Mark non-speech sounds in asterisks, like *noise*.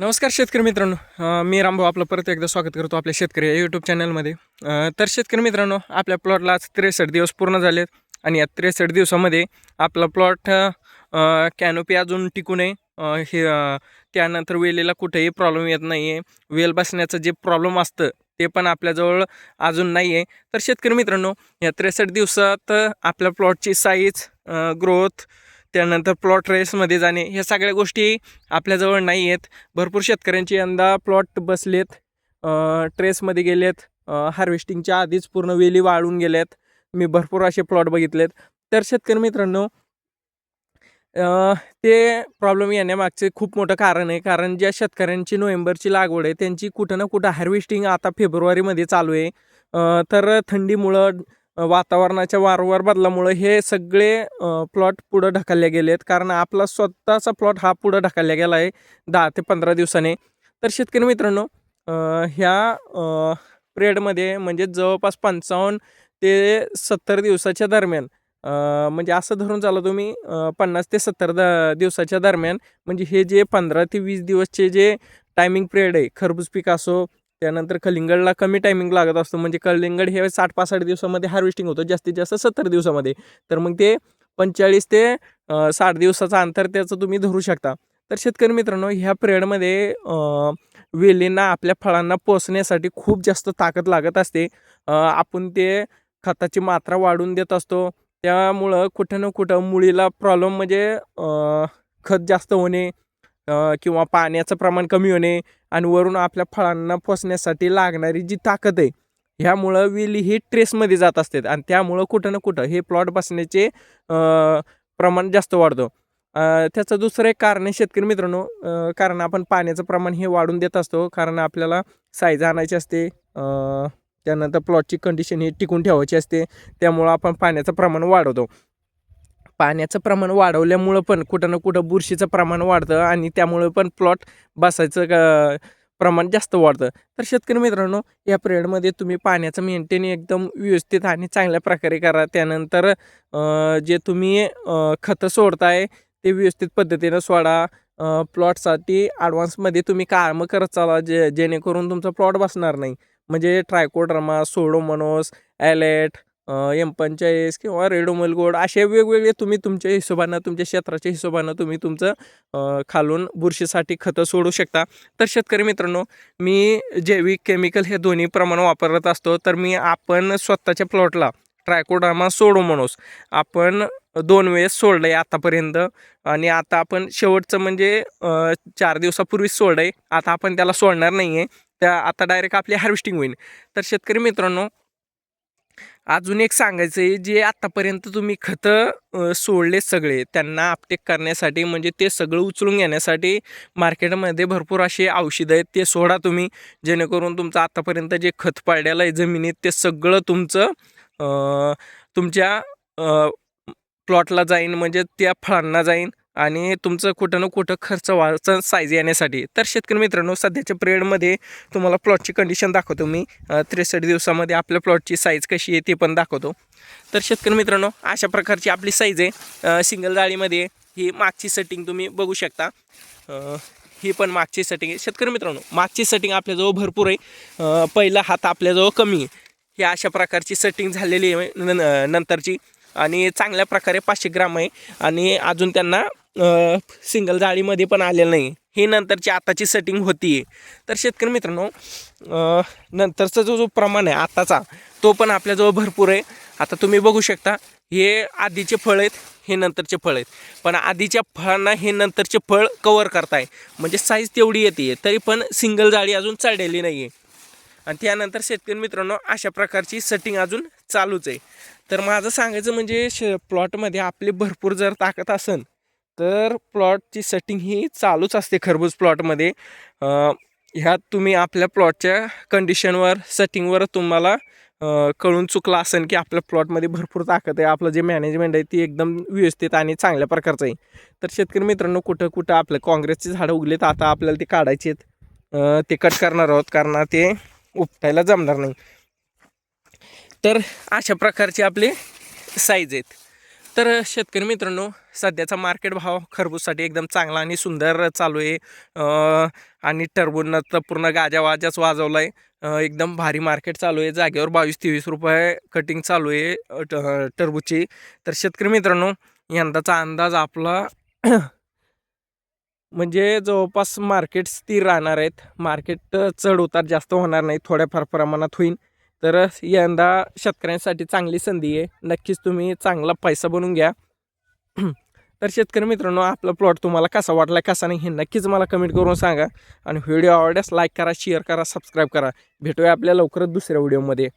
नमस्कार शेतकरी मित्रांनो. मी रामभाऊ आपलं परत एकदा स्वागत करतो आपल्या शेतकरी या यूट्यूब चॅनलमध्ये तर शेतकरी मित्रांनो आपल्या प्लॉटला आज त्रेसष्ट दिवस पूर्ण झालेत आणि या त्रेसष्ट दिवसामध्ये आपला प्लॉट कॅनोपी अजून टिकू नये. हे त्यानंतर वेलीला कुठेही प्रॉब्लेम येत नाही आहे वेल बसण्याचं जे प्रॉब्लेम असतं ते पण आपल्याजवळ अजून नाही आहे तर शेतकरी मित्रांनो या त्रेसष्ट दिवसात आपल्या प्लॉटची साईज ग्रोथ त्यानंतर प्लॉट रेसमध्ये जाणे ह्या सगळ्या गोष्टी आपल्याजवळ नाही आहेत. भरपूर शेतकऱ्यांची यंदा प्लॉट बसलेत. ट्रेसमध्ये गेलेत. हार्वेस्टिंगच्या आधीच पूर्ण वेली वाळून गेल्यात. मी भरपूर असे प्लॉट बघितलेत. तर शेतकरी मित्रांनो ते प्रॉब्लेम येण्यामागचे खूप मोठं कारण आहे. कारण ज्या शेतकऱ्यांची नोव्हेंबरची लागवड आहे त्यांची कुठं ना कुठं हार्वेस्टिंग आता फेब्रुवारीमध्ये चालू आहे. तर थंडीमुळं वातावरणाच्या वारंवार बदलामुळं हे सगळे प्लॉट पुढं ढकलले गेले आहेत कारण आपला स्वतःचा प्लॉट हा पुढं ढकलला गेला आहे दहा ते पंधरा दिवसाने. तर शेतकरी मित्रांनो ह्या पिरियडमध्ये म्हणजे जवळपास पंचावन्न ते सत्तर दिवसाच्या दरम्यान म्हणजे असं धरून चाला तुम्ही पन्नास ते सत्तर द दिवसाच्या दरम्यान. म्हणजे हे जे पंधरा ते वीस दिवसचे जे टायमिंग पिरियड आहे खरबूज पीक असो त्यानंतर कलिंगडला कमी टायमिंग लागत असतो. म्हणजे कलिंगड हे साठ पासष्ट दिवसामध्ये हार्वेस्टिंग होतं जास्तीत जास्त सत्तर दिवसामध्ये. तर मग ते पंचेचाळीस ते साठ दिवसाचं अंतर त्याचं तुम्ही धरू शकता. तर शेतकरी मित्रांनो ह्या पिरियडमध्ये वेलींना आपल्या फळांना पोचण्यासाठी खूप जास्त ताकद लागत असते. आपण ते खताची मात्रा वाढवून देत असतो. त्यामुळं कुठं ना कुठं मुळीला प्रॉब्लेम म्हणजे खत जास्त होणे किंवा पाण्याचं प्रमाण कमी होणे आणि वरून आपल्या फळांना पोचण्यासाठी लागणारी जी ताकद आहे ह्यामुळं वेली ही ट्रेसमध्ये जात असते आणि त्यामुळं कुठं ना कुठं हे प्लॉट बसण्याचे प्रमाण जास्त वाढतं. त्याचं दुसरं एक कारण आहे शेतकरी मित्रांनो कारण आपण पाण्याचं प्रमाण हे वाढून देत असतो कारण आपल्याला साईज आणायची असते त्यानंतर प्लॉटची कंडिशन ही टिकून ठेवायची असते त्यामुळं आपण पाण्याचं प्रमाण वाढवतो. पाण्याचं प्रमाण वाढवल्यामुळं पण कुठं ना कुठं बुरशीचं प्रमाण वाढतं आणि त्यामुळं पण प्लॉट बसायचं प्रमाण जास्त वाढतं. तर शेतकरी मित्रांनो या पिरियडमध्ये तुम्ही पाण्याचं मेंटेन एकदम व्यवस्थित आणि चांगल्या प्रकारे करा. त्यानंतर जे तुम्ही खतं सोडताय ते व्यवस्थित पद्धतीनं सोडा. प्लॉटसाठी ॲडव्हान्समध्ये तुम्ही कामं करत चाला जे जेणेकरून तुमचा प्लॉट बसणार नाही. म्हणजे ट्रायकोड्रमा सोडोमोनोस ॲलेट एम पंचाळीस किंवा रेडोमल गोड असे वेगवेगळे तुम्ही तुमच्या हिशोबानं तुमच्या क्षेत्राच्या हिशोबानं तुम्ही तुमचं खालून बुरशीसाठी खतं सोडू शकता. तर शेतकरी मित्रांनो मी जैविक केमिकल हे दोन्ही प्रमाण वापरत असतो. तर मी आपण स्वतःच्या प्लॉटला ट्रायकोडामा सोडोमोनोस आपण दोन वेळेस सोडलं आहे आतापर्यंत आणि आता आपण शेवटचं म्हणजे चार दिवसापूर्वीच सोडलं आहे आता आपण त्याला सोडणार नाही आहे त्या आता डायरेक्ट आपली हार्वेस्टिंग होईल. तर शेतकरी मित्रांनो अजून एक सांगायचं आहे जे आत्तापर्यंत तुम्ही खतं सोडले सगळे त्यांना अपटेक करण्यासाठी म्हणजे ते सगळं उचलून घेण्यासाठी मार्केटमध्ये भरपूर असे औषधं आहेत ते सोडा तुम्ही. जेणेकरून तुमचं आत्तापर्यंत जे खत पाडलेलं आहे जमिनीत ते सगळं तुमचं तुमच्या प्लॉटला जाईन म्हणजे त्या फळांना जाईन. आणि तुमचं कुठं ना कुठं खर्च व्हायचा साईज येण्यासाठी. तर शेतकरी मित्रांनो सध्याच्या पिरियडमध्ये तुम्हाला प्लॉटची कंडिशन दाखवतो मी. त्रेसष्ट दिवसामध्ये आपल्या प्लॉटची साईज कशी आहे ती पण दाखवतो. तर शेतकरी मित्रांनो अशा प्रकारची आपली साईज आहे. सिंगल जाळीमध्ये ही मागची सेटिंग तुम्ही बघू शकता. ही पण मागची सेटिंग आहे. शेतकरी मित्रांनो मागची सेटिंग आपल्याजवळ भरपूर आहे. पहिला हात आपल्याजवळ कमी आहे. ही अशा प्रकारची सेटिंग झालेली आहे न- नंतरची. आणि चांगल्या प्रकारे पाचशे ग्राम आहे. आणि अजून त्यांना सिंगल जाळीमध्ये पण आलेलं नाही. ही नंतरची आताची सेटिंग होती तर शेतकरी मित्रांनो नंतरचा जो जो प्रमाण आहे आताचा तो पण आपल्याजवळ भरपूर आहे. आता तुम्ही बघू शकता हे आधीचे फळ आहेत हे नंतरचे फळ आहेत. पण आधीच्या फळांना हे नंतरचे फळ कवर करताय. म्हणजे साईज तेवढी येते तरी पण सिंगल जाळी अजून चढलेली नाही आहे आणि त्यानंतर शेतकरी मित्रांनो अशा प्रकारची सेटिंग अजून चालूच आहे. तर माझं सांगायचं म्हणजे श प्लॉटमध्ये आपली भरपूर जर ताकद असेल तर प्लॉटची सेटिंग ही चालूच असते खरबूज प्लॉटमध्ये. ह्यात तुम्ही आपल्या प्लॉटच्या कंडिशनवर सेटिंगवर तुम्हाला कळून चुकला असेल की आपल्या प्लॉटमध्ये भरपूर ताकद आहे. आपलं जे मॅनेजमेंट आहे ती एकदम व्यवस्थित आणि चांगल्या प्रकारचं आहे. तर शेतकरी मित्रांनो कुठं कुठं आपलं काँग्रेसची झाडं उगलेत आता आपल्याला ते काढायचे आहेत. ते कट करणार आहोत कारण ते उपटायला जमणार नाही. तर अशा प्रकारचे आपले साईज आहेत. तर शेतकरी मित्रांनो सध्याचा मार्केट भाव खरबूजसाठी एकदम चांगला आणि सुंदर चालू आहे. आणि टरबूजनं तर पूर्ण गाजावाजाच वाजवला आहे एकदम भारी मार्केट चालू आहे. जागेवर बावीस तेवीस रुपये कटिंग चालू आहे ट- टरबूजची. तर शेतकरी मित्रांनो यंदाचा अंदाज आपला *clears throat* म्हणजे जवळपास मार्केट स्थिर राहणार आहेत. मार्केट चढ उतार जास्त होणार नाही. थोड्याफार प्रमाणात होईल तर यंदा शेतकऱ्यांसाठी चांगली संधी आहे. नक्कीच तुम्ही चांगला पैसा बनवून घ्या. *clears throat* तर शेतकरी मित्रांनो आपला प्लॉट तुम्हाला कसा वाटला कसा नाही हे नक्कीच मला कमेंट करून सांगा. आणि व्हिडिओ आवडल्यास लाईक करा शेअर करा सबस्क्राईब करा. भेटूया आपल्या लवकरच दुसऱ्या व्हिडिओमध्ये